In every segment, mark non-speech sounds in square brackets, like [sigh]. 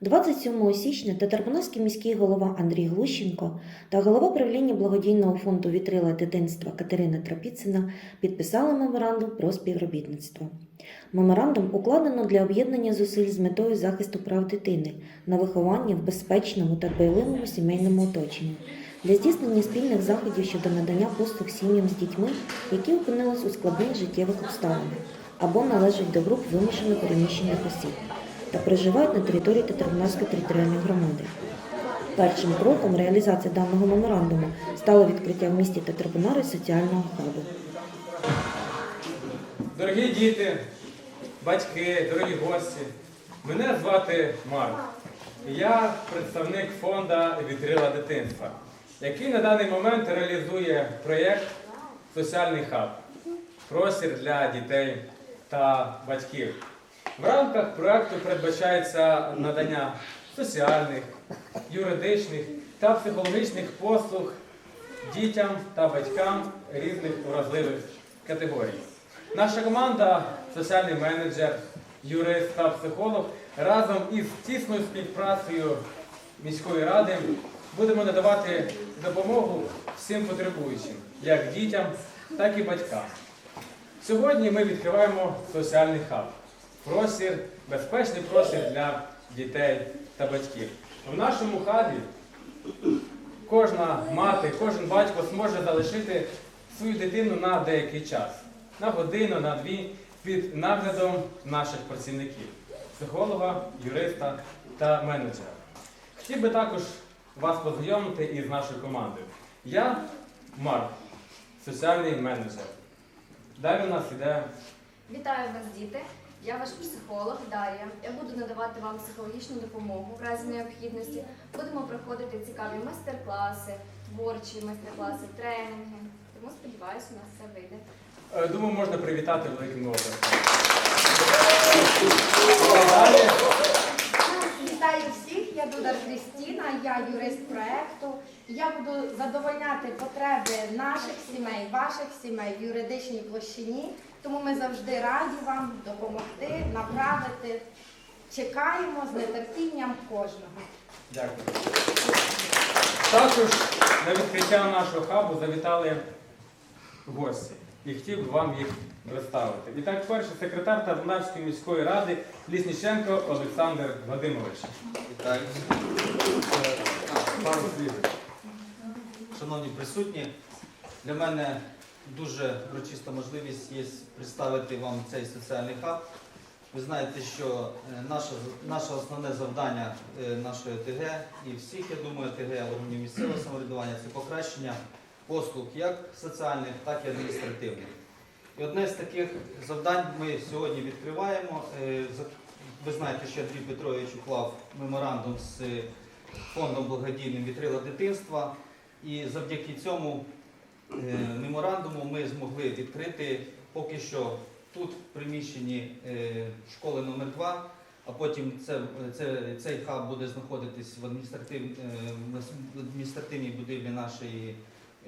27 січня Татарбунарський міський голова Андрій Глущенко та голова правління благодійного фонду Вітрила дитинства Катерина Трапіцина підписали меморандум про співробітництво. Меморандум укладено для об'єднання зусиль з метою захисту прав дитини на виховання в безпечному та дбайливому сімейному оточенні для здійснення спільних заходів щодо надання послуг сім'ям з дітьми, які опинились у складних життєвих обставинах або належать до груп вимушено переміщених осіб та проживають на території Татарбунарської територіальної громади. Першим кроком реалізації даного меморандуму стало відкриття в місті Татарбунари соціального хабу. Дорогі діти, батьки, дорогі гості, мене звати Марк. Я представник фонду Вітрила дитинства, який на даний момент реалізує проєкт Соціальний хаб простір для дітей та батьків. В рамках проєкту передбачається надання соціальних, юридичних та психологічних послуг дітям та батькам різних уразливих категорій. Наша команда, соціальний менеджер, юрист та психолог разом із тісною співпрацею міської ради будемо надавати допомогу всім потребуючим, як дітям, так і батькам. Сьогодні ми відкриваємо соціальний хаб простір, безпечний простір для дітей та батьків. В нашому хабі кожна мати, кожен батько зможе залишити свою дитину на деякий час, на годину, на дві, під наглядом наших працівників, психолога, юриста та менеджера. Хотів би також вас познайомити із нашою командою. Я Марк, соціальний менеджер. Далі у нас іде Вітаю вас, діти! Я ваш психолог Дар'я. Я буду надавати вам психологічну допомогу в разі необхідності. Будемо проходити цікаві майстер-класи, творчі майстер-класи, тренінги. Тому сподіваюся, у нас все вийде. Е, Думаю, можна привітати великим оплеском. Далі Вітаю всіх, я Дудар Крістіна, я юрист проекту. Я буду задовольняти потреби наших сімей, ваших сімей в юридичній площині. Тому ми завжди раді вам допомогти, направити. Чекаємо з нетерпінням кожного. Дякую. Також на відкриття нашого хабу завітали гості і хотів би вам їх представити. І так, перший секретар Тарнавської міської ради Лісніченко Олександр Вадимович. Вітаю. Е, Пару слів. Шановні присутні, для мене дуже урочиста можливість є представити вам цей соціальний хаб. Ви знаєте, що е, наше, наше основне завдання е, нашої ТГ і всіх, я думаю, ТГ органів місцевого самоврядування це покращення послуг як соціальних, так і адміністративних. І одне з таких завдань ми сьогодні відкриваємо. Е, Ви знаєте, що Андрій Петрович уклав меморандум з фондом благодійним Вітрила дитинства. І завдяки цьому меморандуму ми змогли відкрити поки що тут в приміщенні е, школи номер 2 а потім це, це, цей хаб буде знаходитись в, адміністратив, е, в адміністративній будівлі нашої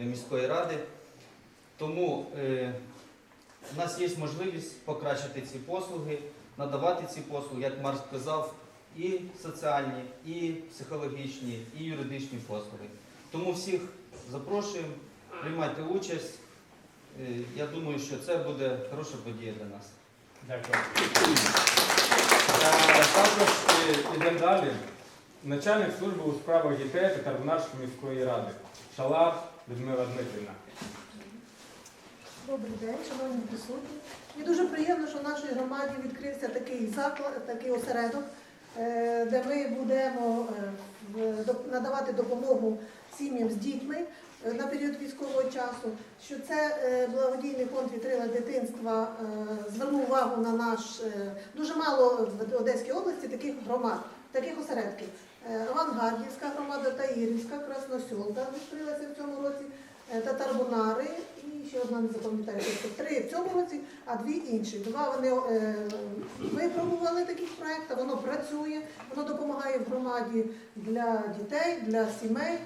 е, міської ради. Тому е, у нас є можливість покращити ці послуги, надавати ці послуги, як Марк сказав, і соціальні, і психологічні, і юридичні послуги. Тому всіх запрошуємо, приймайте участь. Е, Я думаю, що це буде хороша подія для нас. Дякую. Е, Також е, йдемо далі. Начальник служби у справах дітей Татарбунарської міської ради Шалар Людмила Дмитрівна. Добрий день, шановні присутні. Мені дуже приємно, що в нашій громаді відкрився такий заклад, такий осередок, е, де ми будемо е, надавати допомогу сім'ям з дітьми е, на період військового часу. Що це е, благодійний фонд вітрила дитинства е, звернув увагу на наш е, дуже мало в Одеській області таких громад, таких осередків. Е, Авангардівська громада, Таїрівська, Красносьолка відкрилася в цьому році. Е, Татарбунари і ще одна не запам'ятаю, три в цьому році, а дві інші. Два вони е, випробували таких проєкт, воно працює, воно допомагає в громаді для дітей, для сімей.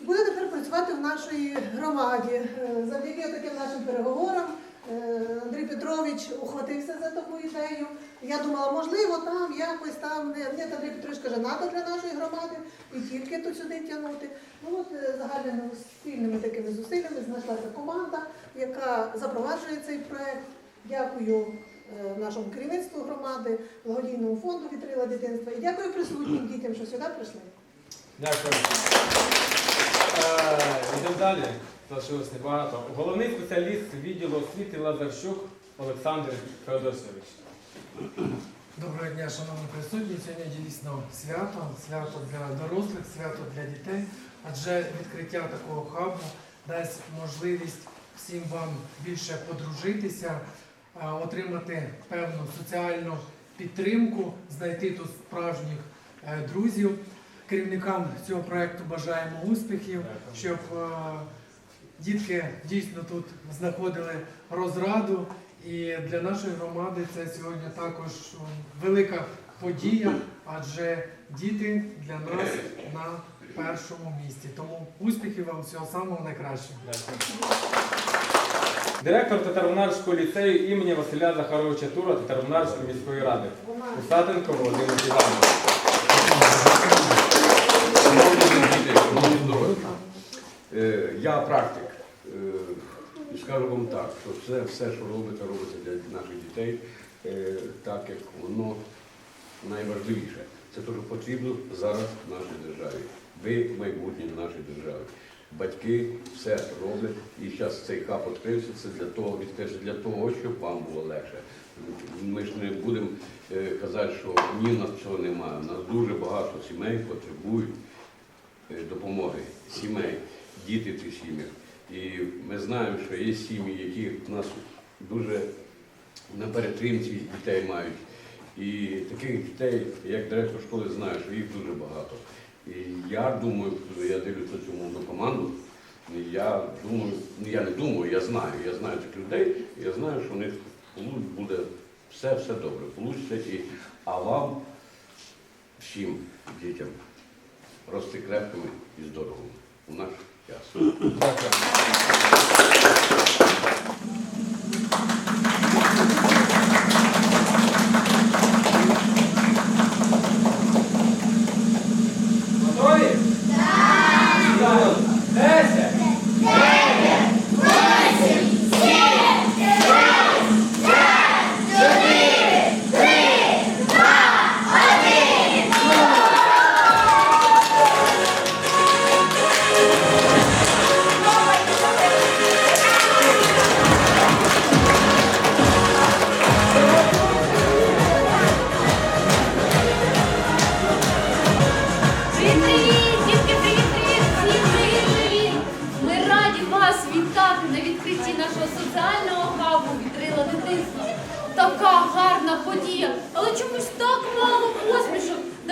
Буде тепер працювати в нашій громаді. Е, Завдяки таким нашим переговорам Е, Андрій Петрович ухватився за таку ідею. Я думала, можливо, там якось там не ні, Андрій Петрович каже, треба для нашої громади і тільки тут сюди тягнути. Ну от е, загальними спільними такими зусиллями знайшлася команда, яка запроваджує цей проект. Дякую нашому керівництву громади, благодійному фонду «Вітрила дитинства і дякую присутнім дітям, що сюди прийшли. Дякую. Е, Йдемо далі. Залишилось небагато. Головний спеціаліст відділу освіти Лазарчук Олександр Феодосович. Доброго дня, шановні присутні. Сьогодні дійсно свято, свято для дорослих, свято для дітей, адже відкриття такого хабу дасть можливість всім вам більше подружитися, отримати певну соціальну підтримку, знайти тут справжніх е, друзів. Керівникам цього проекту бажаємо успіхів, щоб е, дітки дійсно тут знаходили розраду. І для нашої громади це сьогодні також велика подія, адже діти для нас на першому місці. Тому успіхів вам всього самого найкращого. Директор Татарбунарського ліцею імені Василя Захаровича Тура Татарбунарської міської ради. Усатенко Володимир Іванович. Я практик. Е, І скажу вам так, що це все, що робиться, робиться для наших дітей, е, так як воно найважливіше. Це те, що потрібно зараз в нашій державі. Ви майбутнє нашої держави. Батьки все роблять, і зараз цей хаб відкрився, це для того, відкрився для того, щоб вам було легше. Ми ж не будемо е, казати, що ні, в нас цього немає. У нас дуже багато сімей потребують е, допомоги сімей, діти в цих сім'ях. І ми знаємо, що є сім'ї, які в нас дуже на перетримці дітей мають. І таких дітей, як директор школи, знаю, що їх дуже багато. І я думаю, я дивлюся цю молоду команду. Я думаю, ну я не думаю, я знаю. Я знаю цих людей, я знаю, що у них буде все, все добре. Получиться а вам всім дітям рости крепкими і здоровими у наш час.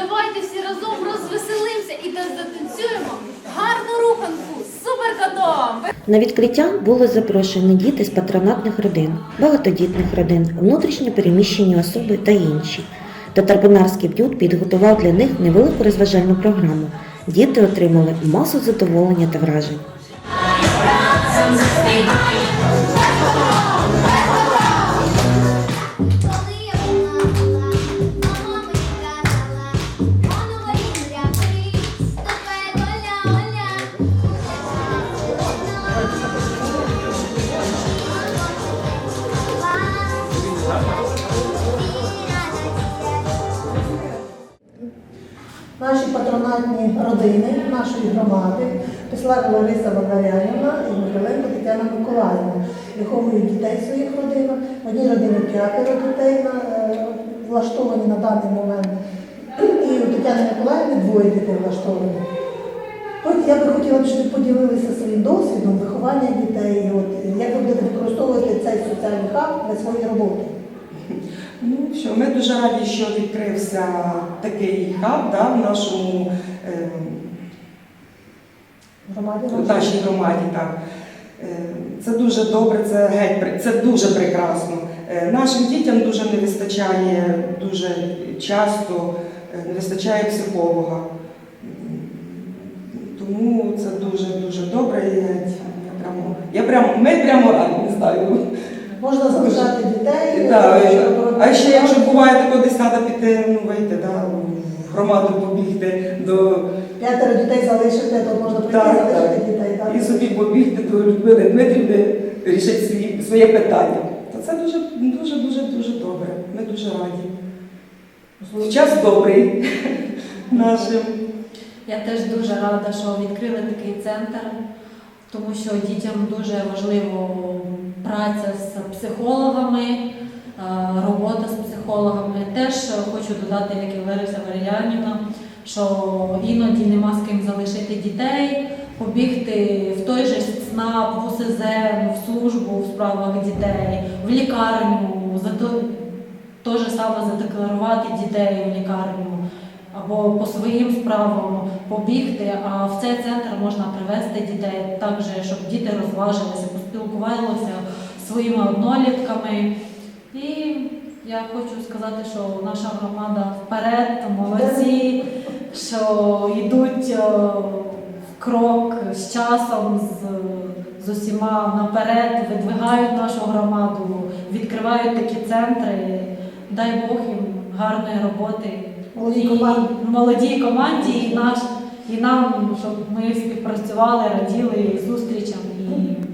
Давайте всі разом розвеселимося і затанцюємо гарну руханку з суперкотом! На відкриття були запрошені діти з патронатних родин, багатодітних родин, внутрішньо переміщені особи та інші. Татарбунарський б'ют підготував для них невелику розважальну програму. Діти отримали масу задоволення та вражень. Наші патронатні родини нашої громади, Писла Лариса Бондарянівна і Михайленко Тетяна Миколаївна виховують дітей в своїх родинах. В одній родині п'ятеро дітей е, влаштовані на даний момент. І у Тетяни Миколаївни двоє дітей влаштовані. От я би хотіла, щоб ви поділилися своїм досвідом виховання дітей. От, як ви будете використовувати цей соціальний хаб для своєї роботи? Ну що, ми дуже раді, що відкрився такий хаб да, в нашому е, Громаді в нашій громаді. Так. Е, Це дуже добре, це геть це дуже прекрасно. Е, Нашим дітям дуже не вистачає дуже часто, е, не вистачає психолога. Тому це дуже дуже добре. Я, я прямо, я прямо, ми прямо раді, не знаю. Можна залишати дітей. Да, е, а ще якщо буває тако, десь треба піти, ну вийти, да, в громаду побігти до П'ятеро дітей залишити, то можна прийти Так, залишити так. дітей. так. і собі побігти до Людмили Дмитрівни, рішити свої, своє питання. То це дуже, дуже, дуже, дуже добре. Ми дуже раді. Час добрий [laughs] нашим. Я теж дуже рада, що відкрили такий центр, тому що дітям дуже важливо праця з психологами, е, робота з психологами. Теж хочу додати, як і Лариса Варілянівна, що іноді нема з ким залишити дітей, побігти в той же СНАП, в УСЗ, в службу в справах дітей, в лікарню, зато те ж саме задекларувати дітей в лікарню або по своїм справам побігти, а в цей центр можна привезти дітей так же, щоб діти розважилися, поспілкувалися своїми однолітками. І я хочу сказати, що наша громада вперед, молодці, що йдуть е, в крок з часом, з, з усіма наперед, видвигають нашу громаду, відкривають такі центри. Дай Бог їм гарної роботи. Молодій І команді. молодій команді і наш, і нам, щоб ми співпрацювали, раділи зустрічам і